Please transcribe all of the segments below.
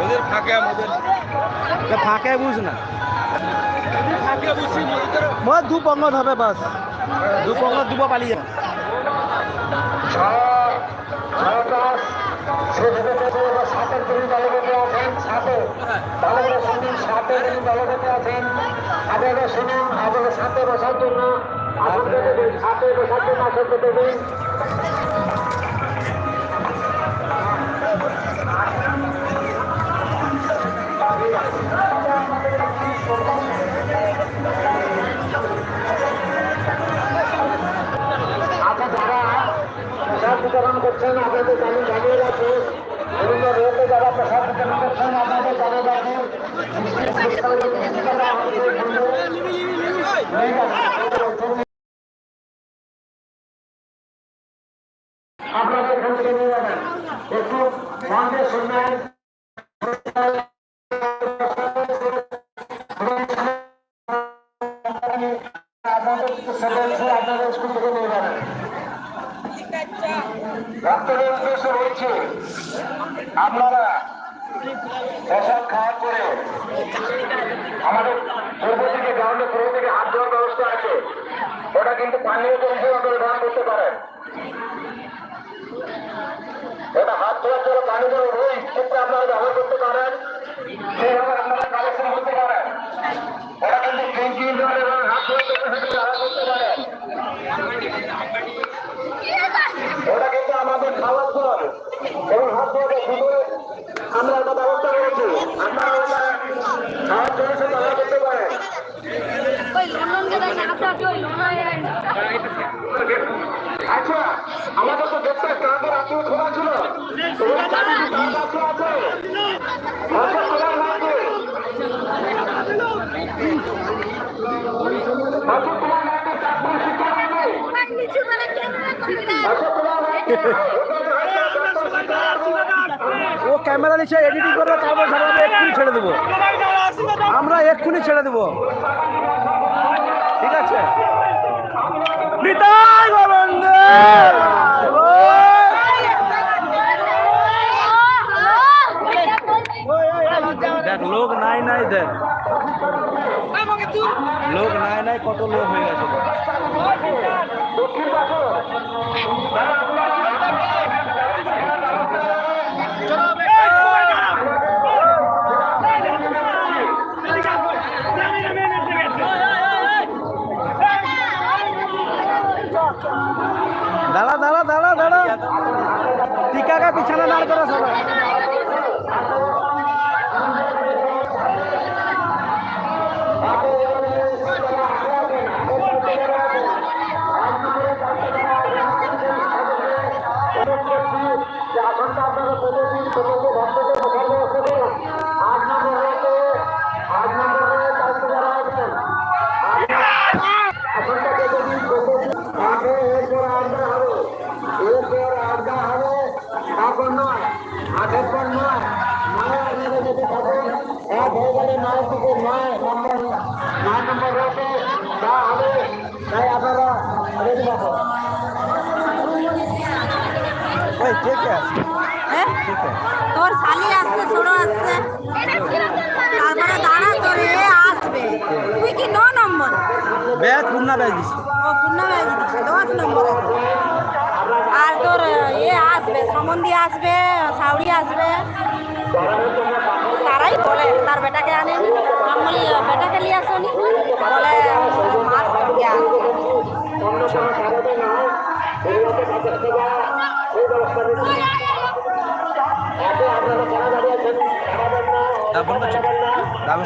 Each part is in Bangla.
ওদের ফাঁকে ফাঁকে বুঝ না মই দু পঙ্গত হবে বাস দু পঙ্গত দিব পালি যাবে সাথে দলগত শুনুন সাথে তিনি দলগত আছেন আপনারা শুনুন আপনারা সাথে বসার জন্য আপনাদের সাথে বসার জন্য আচ্ছা যারা প্রসাদ বিতরণ করছেন, আপনাদের জানি জানিয়ে রাখি। বিভিন্ন রোডে যারা প্রসাদ বিতরণ করছেন, আপনাদের জানিয়ে রাখি। রয়েছে হাত ধোয়ার ব্যবস্থা আছে ওটা কিন্তু পানীয় জল আপনারা ব্যবহার করতে পারেন ওটা হাত ধোয়ার জন্য পানি জল ক্ষেত্রে আপনারা ব্যবহার করতে পারেন সেইভাবে আপনারা ওটা কিন্তু জল এবং হাত ধোয়ার জন্য সেটা ব্যবহার করতে পারেন ওটা কিন্তু আমাদের খাওয়ার জল এবং হাত ধোয়াকে ভিতরে আমরা একটা ব্যবস্থা করেছি আপনারা ওটা খাওয়ার জন্য সে ব্যবহার করতে পারেন ওই লন্ডন গেলে না আসা ওই লন্ডন আচ্ছা আমাদের তো দেখতে ক্লাবের আত্মীয় খোলা ছিল ওই চাবি কি তার কাছে আছে আচ্ছা খোলা লাগবে আচ্ছা তোমার লাগবে চাকরি শিক্ষা লাগবে নিচু মানে ক্যামেরা করবি না আচ্ছা তোমার লাগবে ও ক্যামেরা নিচে এডিটিং করবে, তারপর ছাড়া আমরা এক্ষুনি ছেড়ে দেবো। আমরা এক্ষুনি ছেড়ে দেবো। ঠিক আছে? গোবিন্দ দেখ, লোক নাই নাই দেখ। লোক নাই নাই, কত লোক হয়ে গেছে। দাঁড়া দাঁড়া দাঁড়া দাঁড়া। টিকাকা পিছনে দাঁড় করা সবাই নয় নম্বর নয় নম্বর রয়েছে হবে তাই আপনারা রেডি তোর শালি আসছে ছোট আসছে তারপরে দাঁড়া তোর এ আসবে তুই কি ন নম্বর ব্যাচ পূর্ণা ও পূর্ণমা দিচ্ছে দশ নম্বর আছে। আসবে সম্বন্ধী আসবে সাউরি আসবে। তারাই বলে, তার বেটাকে আনেনি আমি বেটাকে নিয়ে আসনি বলে, মাছ আসবে। ঘর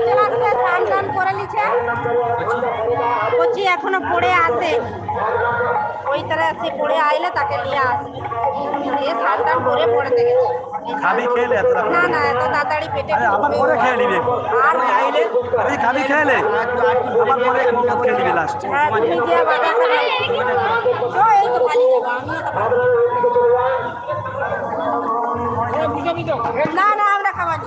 চলে আসছে স্নান টান করে নিচ্ছে। বলছি এখনও পড়ে আসে ওই তারা সে পড়ে আইলে তাকে নিয়ে আসবে দিয়ে স্নান টান করে পড়ে খাবি খেলে না না এত তাড়াতাড়ি পেটে আরে আবার পরে খেয়ে নিবি। আর খাইলে ওই খাবি খেলে। আবার পরে মদ খেয়ে নিবি লাস্ট হ্যাঁ তুমি যে বাবা খাবে। এই তো খালি যাব আমিও তো খাব। না না আমরা খাবানি।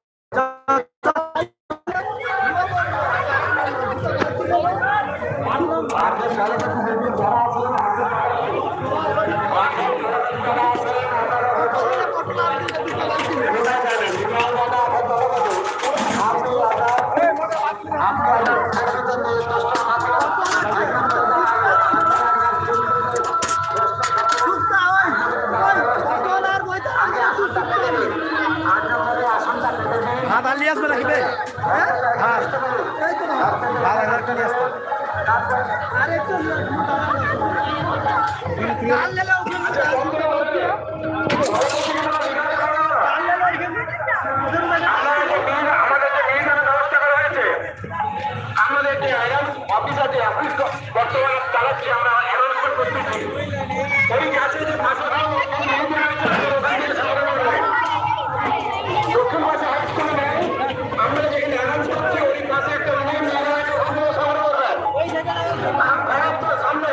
আর নিয়ে আসবে নাকি বে? হাত হাত একটা নিয়ে আসতে আমাদের যে নির্মাণের ব্যবস্থা করা হয়েছে। আমাদের যে আইরন অফিস আছে অফিস বর্তমানে চালাচ্ছি আমরা অ্যানাউন্সমেন্ট করতেছি ওই কাছে যে ভাষা দক্ষিণ ভাষা হাই স্কুলে নেই আমরা যেখানে অ্যানাউন্স করছি ওই পাশে একটা রুম জায়গা আছে ওখানে সংগ্রহ করবেন খারাপ তো সামনে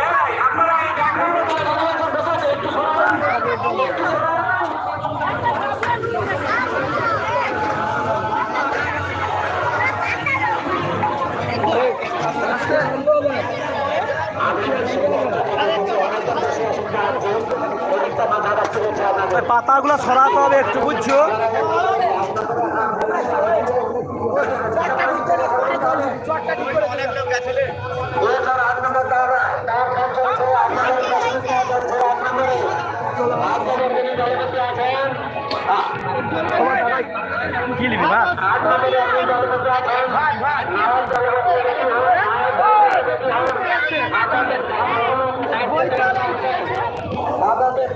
এই, আপনারা এই দেখুন বসে একটু সরান একটু সরান ওই পাতাগুলো সরাতে হবে একটু বুঝছ?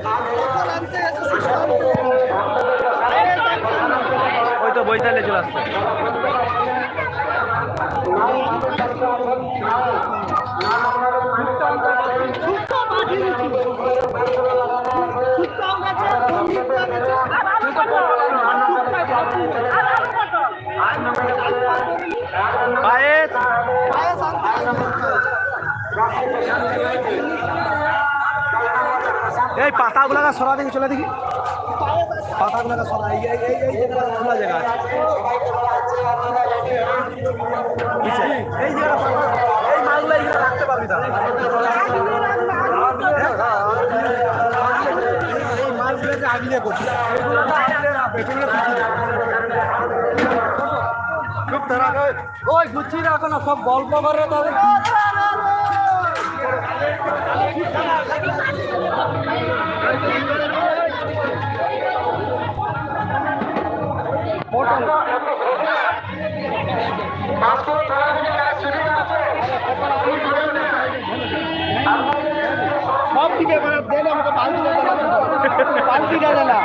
নম্বর আছেন পায়েস এই পাতাগুলাকে সরা দেখি চলে দেখি। পাতাগুলাকে সরা এই এই এই এই খোলা জায়গা আছে। এই জায়গাটা এই মালগুলো এইখানে রাখতে পারবি তাহলে। এই মালগুলো যে করছি। আগলে ওই গুচ্ছি রাখো না সব গল্প করে তাদের সব দিকে দেন আমাকে বালতি বালতিটা দেনা